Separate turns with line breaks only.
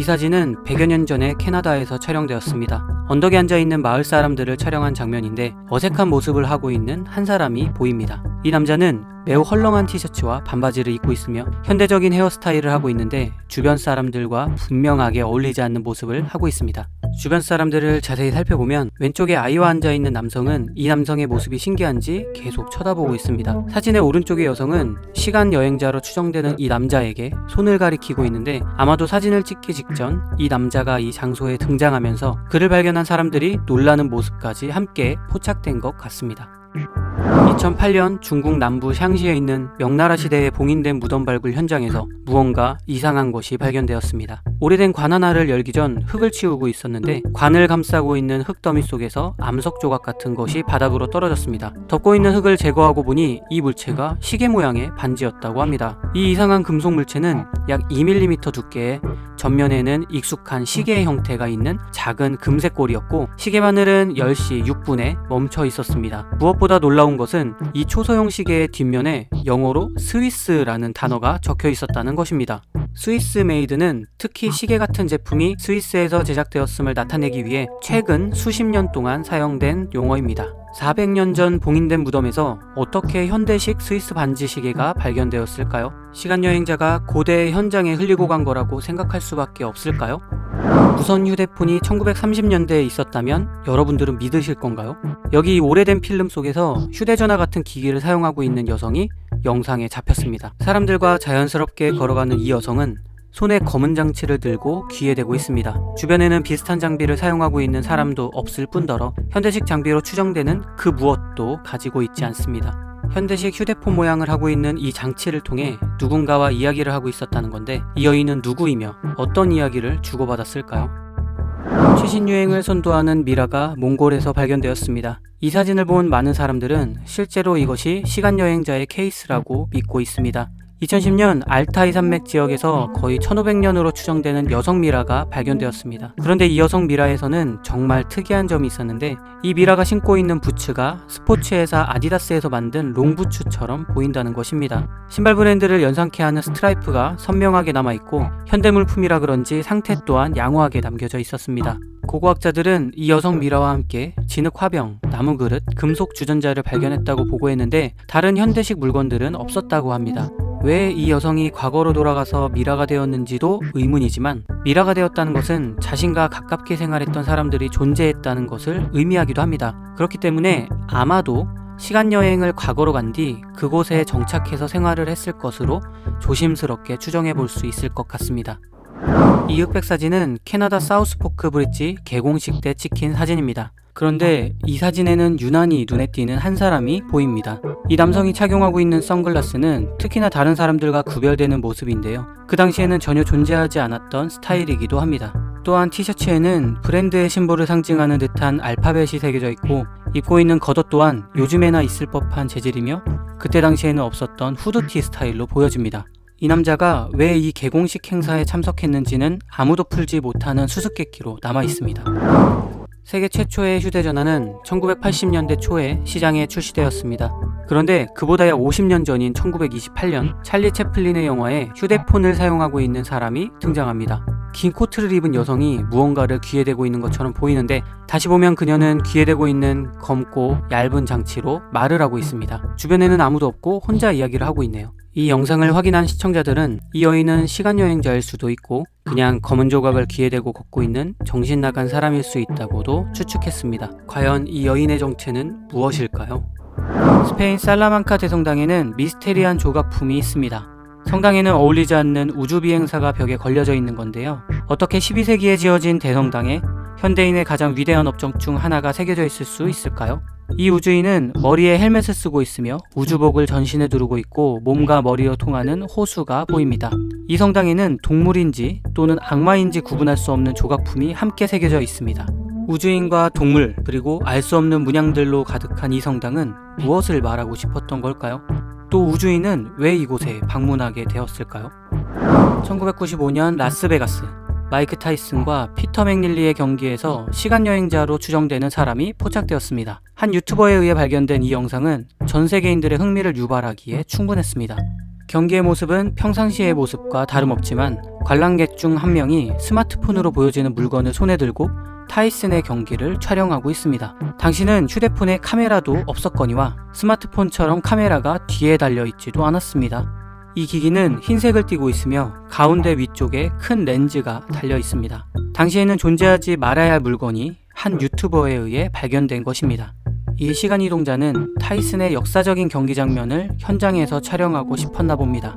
이 사진은 100여 년 전에 캐나다에서 촬영되었습니다. 언덕에 앉아 있는 마을 사람들을 촬영한 장면인데 어색한 모습을 하고 있는 한 사람이 보입니다. 이 남자는 매우 헐렁한 티셔츠와 반바지를 입고 있으며 현대적인 헤어스타일을 하고 있는데 주변 사람들과 분명하게 어울리지 않는 모습을 하고 있습니다. 주변 사람들을 자세히 살펴보면 왼쪽에 아이와 앉아 있는 남성은 이 남성의 모습이 신기한지 계속 쳐다보고 있습니다. 사진의 오른쪽의 여성은 시간 여행자로 추정되는 이 남자에게 손을 가리키고 있는데 아마도 사진을 찍기 직전 이 남자가 이 장소에 등장하면서 그를 발견한 사람들이 놀라는 모습까지 함께 포착된 것 같습니다. 2008년 중국 남부 샹시에 있는 명나라 시대에 봉인된 무덤 발굴 현장에서 무언가 이상한 것이 발견되었습니다. 오래된 관 하나를 열기 전 흙을 치우고 있었는데 관을 감싸고 있는 흙 더미 속에서 암석 조각 같은 것이 바닥으로 떨어졌습니다. 덮고 있는 흙을 제거하고 보니 이 물체가 시계 모양의 반지였다고 합니다. 이 이상한 금속 물체는 약 2mm 두께에 전면에는 익숙한 시계의 형태가 있는 작은 금색 골이었고 시계 바늘은 10시 6분에 멈춰 있었습니다. 무엇보다 놀라운 것은 이 초소형 시계의 뒷면에 영어로 스위스라는 단어가 적혀 있었다는 것입니다. 스위스 메이드는 특히 시계 같은 제품이 스위스에서 제작되었음을 나타내기 위해 최근 수십 년 동안 사용된 용어입니다. 400년 전 봉인된 무덤에서 어떻게 현대식 스위스 반지 시계가 발견되었을까요? 시간 여행자가 고대 현장에 흘리고 간 거라고 생각할 수밖에 없을까요? 무선 휴대폰이 1930년대에 있었다면 여러분들은 믿으실 건가요? 여기 이 오래된 필름 속에서 휴대전화 같은 기기를 사용하고 있는 여성이 영상에 잡혔습니다. 사람들과 자연스럽게 걸어가는 이 여성은 손에 검은 장치를 들고 귀에 대고 있습니다. 주변에는 비슷한 장비를 사용하고 있는 사람도 없을 뿐더러 현대식 장비로 추정되는 그 무엇도 가지고 있지 않습니다. 현대식 휴대폰 모양을 하고 있는 이 장치를 통해 누군가와 이야기를 하고 있었다는 건데 이 여인은 누구이며 어떤 이야기를 주고받았을까요? 최신 유행을 선도하는 미라가 몽골에서 발견되었습니다. 이 사진을 본 많은 사람들은 실제로 이것이 시간 여행자의 케이스라고 믿고 있습니다. 2010년 알타이 산맥 지역에서 거의 1500년으로 추정되는 여성 미라가 발견되었습니다. 그런데 이 여성 미라에서는 정말 특이한 점이 있었는데 이 미라가 신고 있는 부츠가 스포츠 회사 아디다스에서 만든 롱부츠처럼 보인다는 것입니다. 신발 브랜드를 연상케 하는 스트라이프가 선명하게 남아 있고 현대물품이라 그런지 상태 또한 양호하게 남겨져 있었습니다. 고고학자들은 이 여성 미라와 함께 진흙 화병, 나무 그릇, 금속 주전자를 발견했다고 보고했는데 다른 현대식 물건들은 없었다고 합니다. 왜 이 여성이 과거로 돌아가서 미라가 되었는지도 의문이지만 미라가 되었다는 것은 자신과 가깝게 생활했던 사람들이 존재했다는 것을 의미하기도 합니다. 그렇기 때문에 아마도 시간 여행을 과거로 간 뒤 그곳에 정착해서 생활을 했을 것으로 조심스럽게 추정해 볼 수 있을 것 같습니다. 이 흑백 사진은 캐나다 사우스포크 브릿지 개공식 때 찍힌 사진입니다. 그런데 이 사진에는 유난히 눈에 띄는 한 사람이 보입니다. 이 남성이 착용하고 있는 선글라스는 특히나 다른 사람들과 구별되는 모습인데요. 그 당시에는 전혀 존재하지 않았던 스타일이기도 합니다. 또한 티셔츠에는 브랜드의 심볼을 상징하는 듯한 알파벳이 새겨져 있고 입고 있는 겉옷 또한 요즘에나 있을 법한 재질이며 그때 당시에는 없었던 후드티 스타일로 보여집니다. 이 남자가 왜 이 개공식 행사에 참석했는지는 아무도 풀지 못하는 수수께끼로 남아 있습니다. 세계 최초의 휴대전화는 1980년대 초에 시장에 출시되었습니다. 그런데 그보다 약 50년 전인 1928년 찰리 채플린의 영화에 휴대폰을 사용하고 있는 사람이 등장합니다. 긴 코트를 입은 여성이 무언가를 귀에 대고 있는 것처럼 보이는데 다시 보면 그녀는 귀에 대고 있는 검고 얇은 장치로 말을 하고 있습니다. 주변에는 아무도 없고 혼자 이야기를 하고 있네요. 이 영상을 확인한 시청자들은 이 여인은 시간여행자일 수도 있고 그냥 검은 조각을 귀에 대고 걷고 있는 정신 나간 사람일 수 있다고도 추측했습니다. 과연 이 여인의 정체는 무엇일까요? 스페인 살라만카 대성당에는 미스테리한 조각품이 있습니다. 성당에는 어울리지 않는 우주 비행사가 벽에 걸려져 있는 건데요. 어떻게 12세기에 지어진 대성당에 현대인의 가장 위대한 업적 중 하나가 새겨져 있을 수 있을까요? 이 우주인은 머리에 헬멧을 쓰고 있으며 우주복을 전신에 두르고 있고 몸과 머리로 통하는 호수가 보입니다. 이 성당에는 동물인지 또는 악마인지 구분할 수 없는 조각품이 함께 새겨져 있습니다. 우주인과 동물 그리고 알 수 없는 문양들로 가득한 이 성당은 무엇을 말하고 싶었던 걸까요? 또 우주인은 왜 이곳에 방문하게 되었을까요? 1995년 라스베가스 마이크 타이슨과 피터 맥닐리의 경기에서 시간 여행자로 추정되는 사람이 포착되었습니다. 한 유튜버에 의해 발견된 이 영상은 전 세계인들의 흥미를 유발하기에 충분했습니다. 경기의 모습은 평상시의 모습과 다름없지만 관람객 중 한 명이 스마트폰으로 보여지는 물건을 손에 들고 타이슨의 경기를 촬영하고 있습니다. 당신은 휴대폰에 카메라도 없었거니와 스마트폰처럼 카메라가 뒤에 달려 있지도 않았습니다. 이 기기는 흰색을 띠고 있으며 가운데 위쪽에 큰 렌즈가 달려 있습니다. 당시에는 존재하지 말아야 할 물건이 한 유튜버에 의해 발견된 것입니다. 이 시간 이동자는 타이슨의 역사적인 경기 장면을 현장에서 촬영하고 싶었나 봅니다.